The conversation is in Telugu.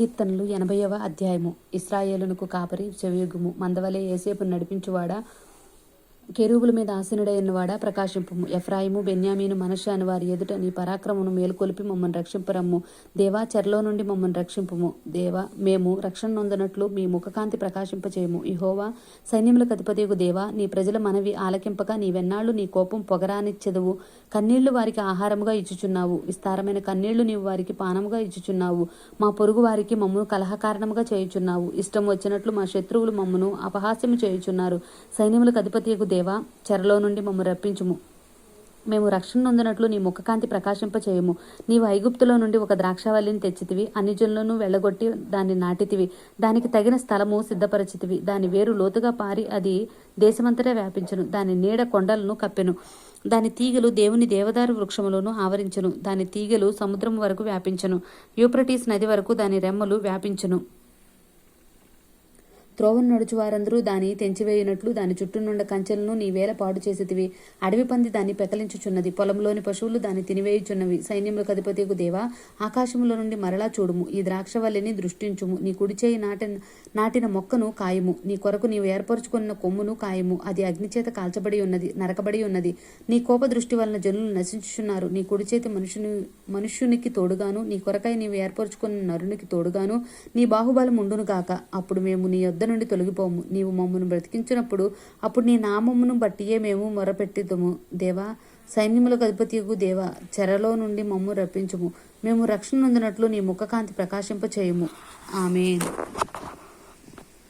కీర్తనలు ఎనభైవ అధ్యాయము. ఇస్రాయేలునకు కాపరి చెవియుగుము మందవలే ఏసేపు నడిపించువాడా? కెరూబుల మీద ఆసీనుడైనవాడా ప్రకాశింపుము ఎఫ్రాయిము బెన్యామీను మనష అని వారి ఎదుట నీ పరాక్రమను మేల్కొలిపి మమ్మల్ని రక్షింపరమ్ము. దేవా చెరలో నుండి మమ్మల్ని రక్షింపుము. దేవా మేము రక్షణ నొందనట్లు మీ ముఖకాంతి ప్రకాశింపచేయము. ఇహోవా సైన్యములకు అధిపతియగు దేవా నీ ప్రజల మనవి ఆలకింపక నీవెన్నాళ్ళు నీ కోపం పొగరానిచ్చెదవు. కన్నీళ్ళు వారికి ఆహారముగా ఇచ్చుచున్నావు. విస్తారమైన కన్నీళ్ళు నీవు వారికి పానముగా ఇచ్చుచున్నావు. మా పొరుగు వారికి మమ్మను కలహకారణముగా చేయుచున్నావు. ఇష్టం వచ్చినట్లు మా శత్రువులు మమ్మను అపహాస్యము చేయుచున్నారు. సైన్యములకు అధిపతియగు దేవా చెరలో నుండి మమ్ము రప్పించుము. మేము రక్షణ నొందినట్లు నీ ముఖకాంతి ప్రకాశింప చేయము నీవు ఐగుప్తులో నుండి ఒక ద్రాక్షావల్లిని తెచ్చితివి అన్ని వెళ్ళగొట్టి దాన్ని నాటితివి. దానికి తగిన స్థలము సిద్ధపరచితివి. దాని వేరు లోతుగా పారి అది దేశమంతటా వ్యాపించును. దాని నీడ కొండలను కప్పెను. దాని తీగలు దేవుని దేవదారు వృక్షములను ఆవరించును. దాని తీగలు సముద్రం వరకు వ్యాపించను. యూప్రటీస్ నది వరకు దాని రెమ్మలు వ్యాపించును. త్రోవను నడుచు వారందరూ దాని తెంచివేయునట్లు దాని చుట్టూనుండ కంచెలను నీవేల పాడు చేసేటివి అడవి పంది దాన్ని పెకలించుచున్నది. పొలంలోని పశువులు దాన్ని తినివేయుచున్నవి. సైన్యములకు అధిపతికు దేవా ఆకాశములో నుండి మరలా చూడుము. ఈ ద్రాక్షవల్లిని దృష్టించుము. నీ కుడిచేయి నాటిన నాటిన మొక్కను కాయము. నీ కొరకు నీవు ఏర్పరచుకున్న కొమ్మును కాయము. అది అగ్నిచేత కాల్చబడి ఉన్నది నరకబడి ఉన్నది నీ కోప దృష్టి వలన జనులు నశించుచున్నారు. నీ కుడిచేతి మనుషుని మనుష్యునికి తోడుగాను. నీ కొరకై నీవు ఏర్పరచుకున్న నరునికి తోడుగాను. నీ బాహుబలం ఉండును గాక అప్పుడు మేము నీ యొద్ద నుండి తొలగిపోము. నీవు మమ్మను బ్రతికించినప్పుడు అప్పుడు నీ నామమును బట్టియే మేము మొరపెట్టిదము. దేవా సైన్యములకు అధిపతియగు దేవా చెరలో నుండి మమ్ము రప్పించుము. మేము రక్షణ నొందినట్లు నీ ముఖకాంతి ప్రకాశింప చేయము ఆమె